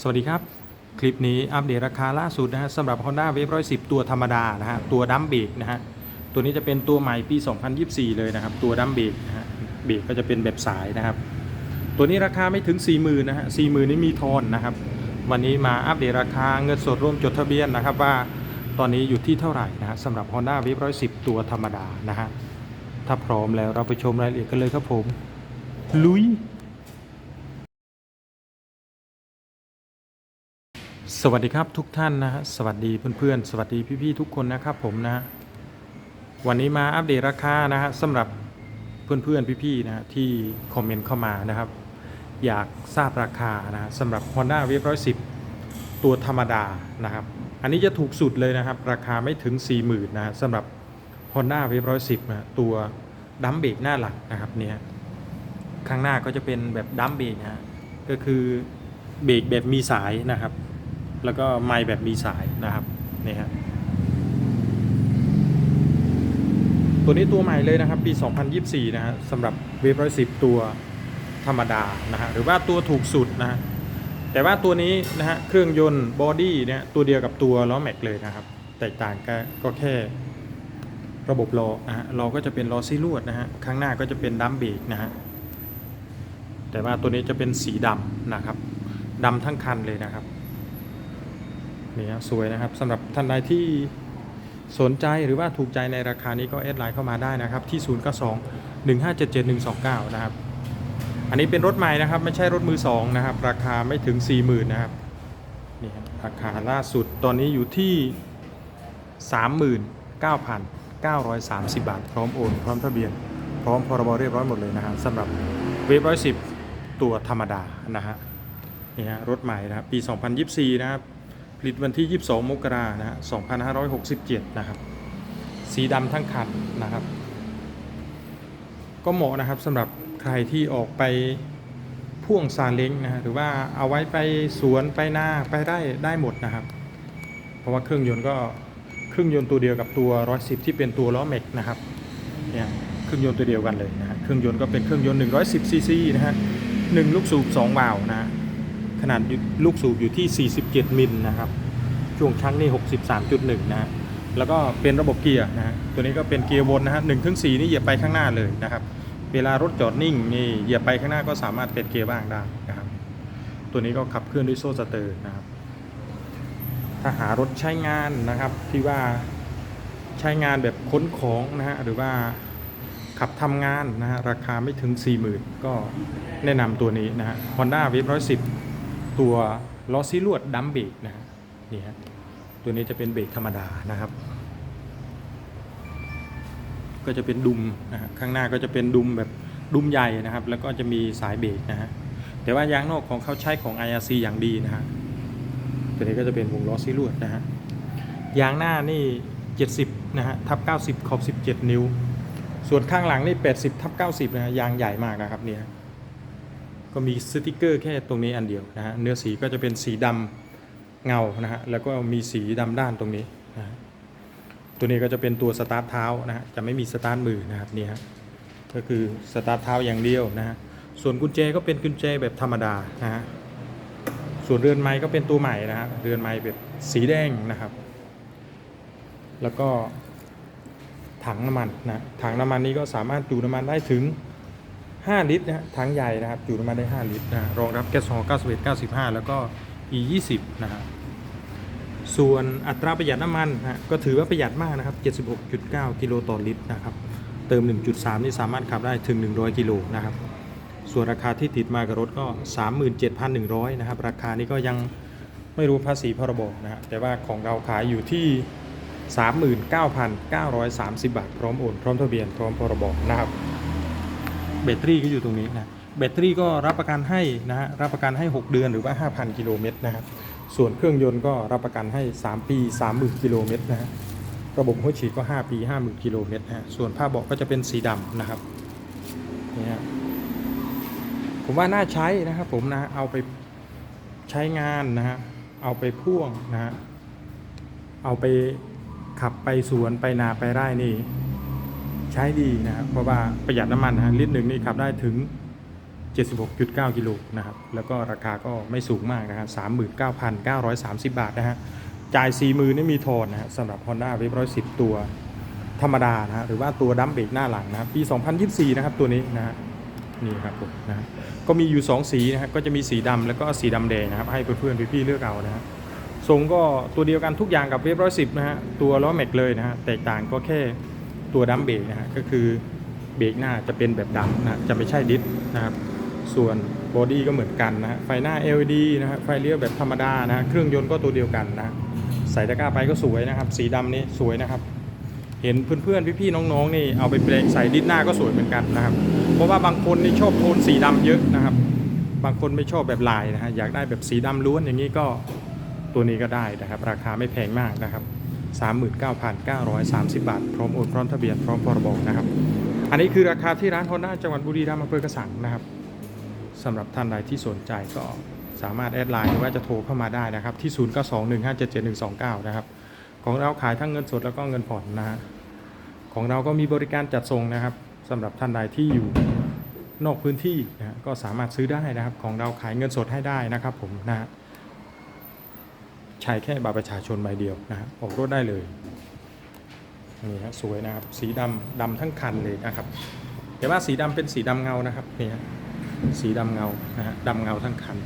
สวัสดีครับ คลิปนี้อัปเดตราคาล่าสุดนะฮะสำหรับ Honda Wave 110 ตัวธรรมดานะฮะตัวดัมเบรกนะฮะตัวนี้จะเป็นตัวใหม่ปี 2024 เลยนะครับ ตัวดัมเบรกนะฮะเบรกก็จะเป็นแบบสายนะครับ ตัวนี้ราคาไม่ถึง 40,000นะฮะ40,000นี่มีทอนนะครับ วันนี้มาอัปเดตราคาเงินสดร่วมจดทะเบียนนะครับว่าตอนนี้อยู่ที่เท่าไหร่นะฮะสำหรับ Honda Wave 110 ตัวธรรมดานะฮะถ้าพร้อมแล้วเราไปชมรายละเอียดกันเลยครับผมลุย สวัสดีครับทุกท่านนะฮะสวัสดีเพื่อนๆ สวัสดีพี่ๆทุกคนนะครับผมนะฮะวันนี้มาอัปเดตราคานะฮะสำหรับเพื่อนๆพี่ๆนะฮะที่คอมเมนต์เข้ามานะครับ อยากทราบราคานะฮะสำหรับ Honda w a v 110 ตัวธรรมดานะครับ อันนี้จะถูกสุดเลยนะครับ ราคาไม่ถึง 40,000นะฮะสำหรับ Honda w a v 110นะตัวดัมเบรกหน้าหลังนะครับเนี่ยข้างหน้าก็จะเป็นแบบดัมเบรกนะฮะก็คือเบรกแบบมีสายนะครับ แล้วก็ไม้แบบมีสายนะครับนี่ฮะตัวนี้ตัวใหม่เลยนะครับ ปี 2024 นะฮะสำหรับเวฟร้อยสิบตัวธรรมดานะฮะหรือว่าตัวถูกสุดนะฮะแต่ว่าตัวนี้นะฮะเครื่องยนต์บอดี้เนี่ยตัวเดียวกับตัวล้อแม็กเลยนะครับ แตกต่างก็ก็แค่ระบบล้อนะฮะล้อก็จะเป็นล้อซีลวดนะฮะข้างหน้าก็จะเป็นดัมเบรกนะฮะแต่ว่าตัวนี้จะเป็นสีดำนะครับดำทั้งคันเลยนะครับ นี่ฮะสวยนะครับสำหรับท่านใดที่สนใจหรือว่าถูกใจในราคานี้ก็แอดไลน์เข้ามาได้นะครับ ที่ 0 9 2 1 5 7 7 1 2 9 นะครับ อันนี้เป็นรถใหม่นะครับ ไม่ใช่รถมือสองนะครับ ราคาไม่ถึง 40,000 นะครับนี่ครับราคาล่าสุดตอนนี้อยู่ที่ 39,930 บาท พร้อมโอนพร้อมทะเบียน พร้อมพรบเรียบร้อยหมดเลยนะฮะสำหรับเวฟร้อยสิบตัวธรรมดานะฮะนี่ฮะรถใหม่นะครับปี 2024 นะครับ ผลิตวันที่ 22 มกรานะฮะ2567 นะครับ สีดำทั้งคันนะครับ ก็เหมาะนะครับสำหรับใครที่ออกไปพ่วงซาเล้งนะฮะหรือว่าเอาไว้ไปสวนไปนาไปไร่ได้หมดนะครับ เพราะว่าเครื่องยนต์ก็เครื่องยนต์ตัวเดียวกับตัว 110 ที่เป็นตัวล้อแม็กนะครับเนี่ยเครื่องยนต์ตัวเดียวกันเลยนะฮะเครื่องยนต์ก็เป็นเครื่องยนต์110ซีซีนะฮะหนึ่งลูกสูบ2วาล์วนะฮะ นาดลูกสูบอยู่ที่ 47 มิลนะครับ ช่วงชักนี่ 63.1นะฮะแล้วก็เป็นระบบเกียร์นะฮะตัวนี้ก็เป็นเกียร์วนนะฮะ1ถึง4นี่เหยียบไปข้างหน้าเลยนะครับ เวลารถจอดนิ่งนี่เหยียบไปข้างหน้าก็สามารถเป็นเกียร์ว่างได้นะครับ ตัวนี้ก็ขับเคลื่อนด้วยโซ่สเตอร์นะครับ ถ้าหารถใช้งานนะครับที่ว่าใช้งานแบบค้นของนะฮะหรือว่าขับทำงานนะฮะราคาไม่ถึง 40,000 ก็แนะนำตัวนี้นะฮะ Honda Wave 110 ตัวล้อซีลวดดัมเบรกนะฮะนี่ฮะตัวนี้จะเป็นเบรกธรรมดานะครับ ก็จะเป็นดุมนะฮะข้างหน้าก็จะเป็นดุมแบบดุมใหญ่นะครับ แล้วก็จะมีสายเบรกนะฮะแต่ว่ายางนอกของเขาใช้ของ IRC อย่างดีนะฮะตัวนี้ก็จะเป็นวงล้อซีลวดนะฮะยางหน้านี่ 70นะฮะทับ90ขอบ17 นิ้ว ส่วนข้างหลังนี่ 80ทับ90นะฮะยางใหญ่มากนะครับเนี่ย ก็มีสติกเกอร์แค่ตรงนี้อันเดียวนะฮะเนื้อสีก็จะเป็นสีดำเงานะฮะแล้วก็มีสีดำด้านตรงนี้นะฮะตัวนี้ก็จะเป็นตัวสตาร์ทเท้านะฮะจะไม่มีสตาร์ทมือนะครับนี่ฮะก็คือสตาร์ทเท้าอย่างเดียวนะฮะส่วนกุญแจก็เป็นกุญแจแบบธรรมดานะฮะส่วนเรือนไม้ก็เป็นตัวใหม่นะฮะเรือนไม้แบบสีแดงนะครับ แล้วก็ถังน้ำมันนะถังน้ำมันนี้ก็สามารถจุน้ำมันได้ถึง 5 ลิตรนะฮะถังใหญ่นะครับจุน้ำมันได้ 5 ลิตรนะรองรับแก๊สโซฮอล์91 95 แล้วก็ E 20นะฮะส่วนอัตราประหยัดน้ำมันนะฮะก็ถือว่าประหยัดมากนะครับ 76.9 กิโลต่อลิตรนะครับ เติม 1.3 นี่สามารถขับได้ถึง 100 กิโลนะครับ ส่วนราคาที่ติดมากับรถก็ 37,100 นะครับ ราคานี้ก็ยังไม่รู้ภาษีพรบนะฮะแต่ว่าของเราขายอยู่ที่ 39,930 บาท พร้อมโอน พร้อมทะเบียน พร้อมพรบนะครับ แบตเตอรี่ก็อยู่ตรงนี้นะแบตเตอรี่ก็รับประกันให้นะฮะรับประกันให้ 6 เดือนหรือว่า 5,000 กิโลเมตรนะครับส่วนเครื่องยนต์ก็รับประกันให้ 3 ปี 30,000 กิโลเมตรนะฮะระบบหัวฉีดก็ 5 ปี 50,000 กิโลเมตรนะฮะส่วนผ้าเบาะก็จะเป็นสีดำนะครับนี่ฮะผมว่าน่าใช้นะครับผมนะเอาไปใช้งานนะฮะเอาไปพ่วงนะฮะเอาไปขับไปสวนไปนาไปไร่นี่ ใช้ดีนะครับเพราะว่าประหยัดน้ำมันนะฮะลิตรหนึ่งนี่ขับได้ถึง 76.9 กิโลนะครับแล้วก็ราคาก็ไม่สูงมากนะครับ39,930 บาทนะฮะจ่าย4มือนี่มีทอนนะฮะสำหรับ Honda w a v 110 ตัวธรรมดานะฮะหรือว่าตัวดัมเบรกหน้าหลังนะครับปี 2024 นะครับตัวนี้นะฮะนี่ครับผมนะฮะก็มีอยู่ 2 สีนะฮะก็จะมีสีดำแล้วก็สีดำแดงนะครับให้เพื่อนๆพี่ๆเลือกเอานะฮะทรงก็ตัวเดียวกันทุกอย่างกับเวฟร้อยสิบนะฮะตัวล้อแม็กเลยนะฮะแตกต่างก็แค่ ตัวดัมเบรกนะฮะก็คือเบรกหน้าจะเป็นแบบดำนะจะไม่ใช่ดิสนะครับ ส่วนบอดี้ก็เหมือนกันนะฮะไฟหน้า LED นะฮะไฟเลี้ยวแบบธรรมดานะฮะเครื่องยนต์ก็ตัวเดียวกันนะใส่ตะกร้าไปก็สวยนะครับ สีดำนี่สวยนะครับ เห็นเพื่อนๆพี่ๆน้องๆนี่เอาไปแปลงใส่ดิสหน้าก็สวยเหมือนกันนะครับ เพราะว่าบางคนนี่ชอบโทนสีดำเยอะนะครับ บางคนไม่ชอบแบบลายนะฮะอยากได้แบบสีดำล้วนอย่างนี้ก็ตัวนี้ก็ได้นะครับ ราคาไม่แพงมากนะครับ 39,930 บาท พร้อมโอนพร้อมทะเบียนพร้อมพรบนะครับ อันนี้คือราคาที่ร้านฮอนด้าจังหวัดบุรีรัมย์อำเภอกระสังนะครับสำหรับท่านใดที่สนใจก็สามารถแอดไลน์หรือว่าจะโทรเข้ามาได้นะครับ ที่ 0921577129 นะครับ ของเราขายทั้งเงินสดแล้วก็เงินผ่อนนะฮะของเราก็มีบริการจัดส่งนะครับสำหรับท่านใดที่อยู่นอกพื้นที่นะฮะก็สามารถซื้อได้นะครับ ของเราขายเงินสดให้ได้นะครับผมนะฮะ ใช้แค่บัตรประชาชนใบเดียวนะฮะออกรถได้เลยนี่ฮะสวยนะครับสีดำดำทั้งคันเลยนะครับ แต่ว่าสีดำเป็นสีดำเงานะครับนี่ฮะสีดำเงานะฮะดำเงาทั้งคัน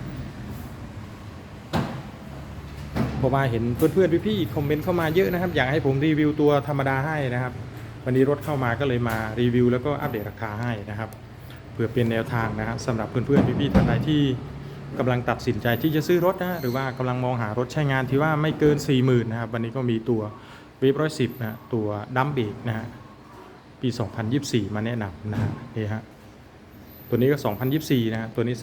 เพราะว่าเห็นเพื่อนๆพี่ๆคอมเมนต์เข้ามาเยอะนะครับ อยากให้ผมรีวิวตัวธรรมดาให้นะครับ วันนี้รถเข้ามาก็เลยมารีวิว แล้วก็อัปเดตราคาให้นะครับเพื่อเป็นแนวทางนะครับสำหรับเพื่อนๆพี่ๆท่านใดที่ กำลังตัดสินใจที่จะซื้อรถนะหรือว่ากำลังมองหารถใช้งานที่ว่าไม่เกิน 4 0,000นะครับวันนี้ก็มีตัวเวฟร้อยสิบนะตัวดัมเบรกนะฮะปี 2024 มาแนะนำนะฮะนี่ฮะตัวนี้ก็ 2024 นะฮะตัวนี้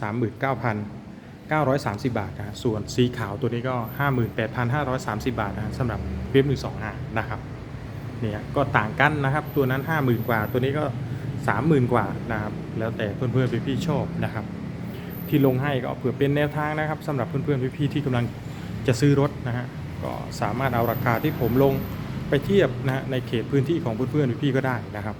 39,930 บาทนะส่วนสีขาวตัวนี้ก็ 58,530 บาทนะสำหรับเวฟมือสองหานะครับเนี่ยก็ต่างกันนะครับ ตัวนั้น 50,000 กว่า ตัวนี้ก็ 30,000 กว่านะครับแล้วแต่เพื่อนๆพี่ๆชอบนะครับ ที่ลงให้ก็เผื่อเป็นแนวทางนะครับสำหรับเพื่อนๆพี่ๆที่กำลังจะซื้อรถนะฮะก็สามารถเอาราคาที่ผมลงไปเทียบนะฮะในเขตพื้นที่ของเพื่อนๆพี่ๆก็ได้นะครับ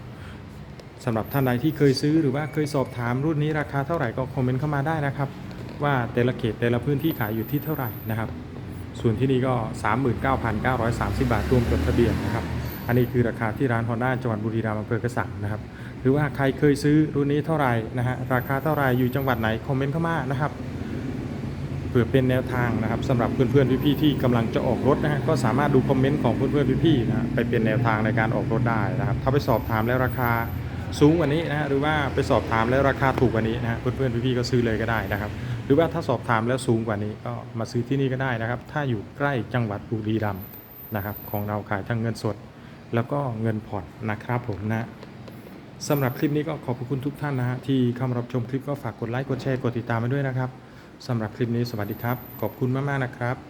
สำหรับท่านใดที่เคยซื้อหรือว่าเคยสอบถามรุ่นนี้ราคาเท่าไหร่ก็คอมเมนต์เข้ามาได้นะครับ ว่าแต่ละเขตแต่ละพื้นที่ขายอยู่ที่เท่าไหร่นะครับส่วนที่นี่ก็ 39,930 บาทรวมจดทะเบียนนะครับ อันนี้คือราคาที่ร้านฮอนด้าจังหวัดบุรีรัมย์อำเภอกระสังนะครับ หรือว่าใครเคยซื้อรุ่นนี้เท่าไหร่นะฮะราคาเท่าไหร่อยู่จังหวัดไหนคอมเมนต์เข้ามานะครับเพื่อเป็นแนวทางนะครับสำหรับเพื่อนๆพี่ๆที่กำลังจะออกรถนะฮะก็สามารถดูคอมเมนต์ของเพื่อนๆพี่ๆนะไปเป็นแนวทางในการออกรถได้นะครับ ถ้าไปสอบถามแล้วราคาสูงกว่านี้นะฮะหรือว่าไปสอบถามแล้วราคาถูกกว่านี้นะฮะเพื่อนๆพี่ๆก็ซื้อเลยก็ได้นะครับ หรือว่าถ้าสอบถามแล้วสูงกว่านี้ก็มาซื้อที่นี่ก็ได้นะครับ ถ้าอยู่ใกล้จังหวัดบุรีรัมย์นะครับ ของเราขายทั้งเงินสด แล้วก็เงินผ่อนนะครับผมนะ สำหรับคลิปนี้ก็ขอบคุณทุกท่านนะฮะที่เข้ามารับชมคลิปก็ฝากกดไลค์กดแชร์กดติดตามมาด้วยนะครับสำหรับคลิปนี้สวัสดีครับ ขอบคุณมากๆนะครับ